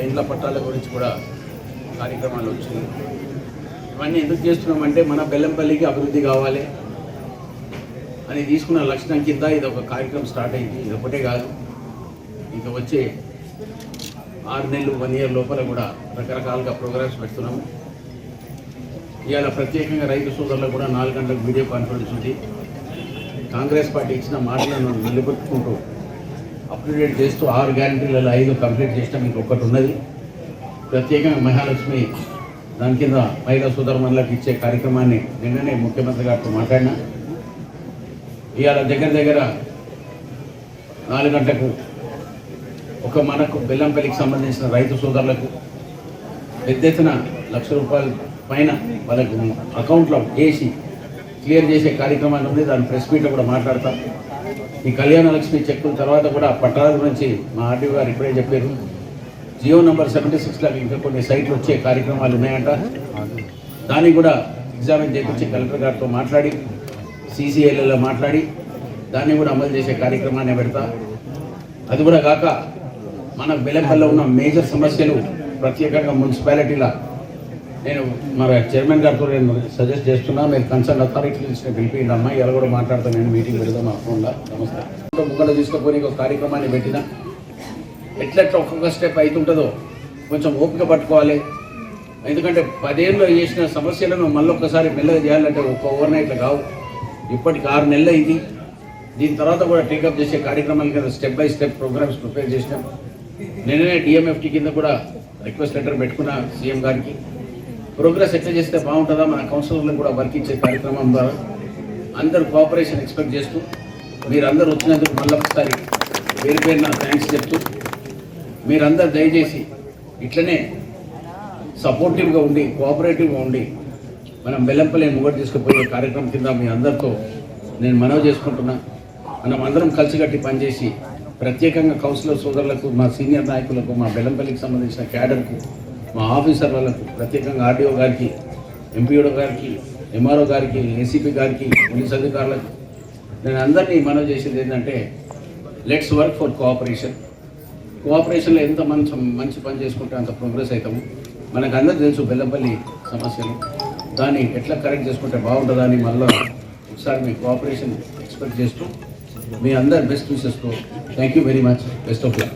లైన్ల పట్టాల గురించి కూడా కార్యక్రమాలు వచ్చినాయి. ఇవన్నీ ఎందుకు చేస్తున్నామంటే మన బెల్లంపల్లికి అభివృద్ధి కావాలి అని తీసుకున్న లక్షణం కింద ఇది ఒక కార్యక్రమం స్టార్ట్ అయింది. ఇది ఒకటే కాదు. ఇంకా వచ్చే ఆరు నెలలు వన్ ఇయర్ లోపల కూడా రకరకాలుగా ప్రోగ్రామ్స్ పెడుతున్నాము. ఇవాళ ప్రత్యేకంగా రైతు సోదరులకు కూడా నాలుగు గంటలకు వీడియో కాన్ఫరెన్స్ ఉంది. కాంగ్రెస్ పార్టీ ఇచ్చిన మాటలను నిలబెట్టుకుంటూ అప్ చేస్తూ ఆరు గ్యారంటీలలో ఐదు కంప్లీట్ చేసినాం ఇంకొకటి ఉన్నది. ప్రత్యేకంగా మహాలక్ష్మి దాని కింద మహిళా సోదరుమణులకు ఇచ్చే కార్యక్రమాన్ని నిన్ననే ముఖ్యమంత్రి గారితో మాట్లాడినా. ఇవాళ దగ్గర దగ్గర నాలుగు గంటలకు ఒక మనకు బెల్లంపల్లికి సంబంధించిన రైతు సోదరులకు పెద్ద ఎత్తున లక్ష రూపాయల పైన వాళ్ళకు అకౌంట్లో వేసి క్లియర్ చేసే కార్యక్రమాన్ని ఉంది దాని ప్రెస్ మీట్లో కూడా మాట్లాడతాం. ఈ కళ్యాణ లక్ష్మి చెక్కుల తర్వాత కూడా పట్టాల గురించి మా ఆర్డీఓ గారు ఇప్పుడే చెప్పారు. జియో నెంబర్ సెవెంటీ సిక్స్లో ఇంకా కొన్ని సైట్లు వచ్చే కార్యక్రమాలు ఉన్నాయంట. దాన్ని కూడా ఎగ్జామిన్ చేయించి కలెక్టర్ గారితో మాట్లాడి సీసీఎల్ఏలో మాట్లాడి దాన్ని కూడా అమలు చేసే కార్యక్రమాన్ని పెడతా. అది కూడా కాక మన బెల్లంపల్లిలో ఉన్న మేజర్ సమస్యలు ప్రత్యేకంగా మున్సిపాలిటీలో నేను మరి చైర్మన్ గారితో నేను సజెస్ట్ చేస్తున్నా మీరు కన్సర్న్ అథారిటీ నుంచి పిలిపిండి అమ్మా ఇలా కూడా మాట్లాడతాను నేను మీటింగ్ పెడదాం మా ఫోన్లో నమస్తే ముంగడ తీసుకుపోయి ఒక కార్యక్రమాన్ని పెట్టినా. ఎట్లెట్లా ఒక్కొక్క స్టెప్ అవుతుంటుందో కొంచెం ఓపిక పట్టుకోవాలి. ఎందుకంటే పదేళ్ళు చేసిన సమస్యలను మళ్ళీ ఒక్కసారి మెల్లగా చేయాలంటే ఒక్క ఓవర్ నైట్లు కావు. ఇప్పటికి ఆరు నెలలు అయింది. దీని తర్వాత కూడా టేకప్ చేసే కార్యక్రమాల కింద step by step programmes prepare చేసినాం. నిన్ననే డిఎంఎఫ్టీ కింద కూడా రిక్వెస్ట్ లెటర్ పెట్టుకున్న సీఎం గారికి. ప్రోగ్రెస్ ఎట్లా చేస్తే బాగుంటుందా? మన కౌన్సిలర్లకు కూడా వర్క్ ఇచ్చే కార్యక్రమం ద్వారా అందరూ కోఆపరేషన్ ఎక్స్పెక్ట్ చేస్తూ మీరందరూ వచ్చినందుకు మళ్ళీ ఒకసారి పేరు నా థ్యాంక్స్ చెప్తూ మీరందరూ దయచేసి ఇట్లనే సపోర్టివ్గా ఉండి కోఆపరేటివ్గా ఉండి మనం బెల్లంపల్లి ముగ్గడు తీసుకుపోయే కార్యక్రమం కింద మీ అందరితో నేను మనవి చేసుకుంటున్నా. మనం అందరం కలిసికట్టి పనిచేసి ప్రత్యేకంగా కౌన్సిలర్ సోదరులకు మా సీనియర్ నాయకులకు మా బెల్లంపల్లికి సంబంధించిన క్యాడర్కు మా ఆఫీసర్ వాళ్ళకు ప్రత్యేకంగా ఆర్డీఓ గారికి ఎంపీఓ గారికి ఎంఆర్ఓ గారికి ఏసీపీ గారికి పోలీస్ అధికారులకు నేను అందరినీ మనవి చేసేది ఏంటంటే లెట్స్ వర్క్ ఫర్ కోఆపరేషన్ కోఆపరేషన్లో ఎంత మంచి మంచి పని చేసుకుంటే అంత ప్రోగ్రెస్ అవుతాము. మనకు అందరికీ తెలుసు బెల్లంపల్లి సమస్యలు. దాన్ని ఎట్లా కరెక్ట్ చేసుకుంటే బాగుంటుందని మళ్ళీ ఒకసారి మీ కోఆపరేషన్ ఎక్స్పెక్ట్ చేస్తూ మీ అందరు best విషెస్తో thank you very much best of luck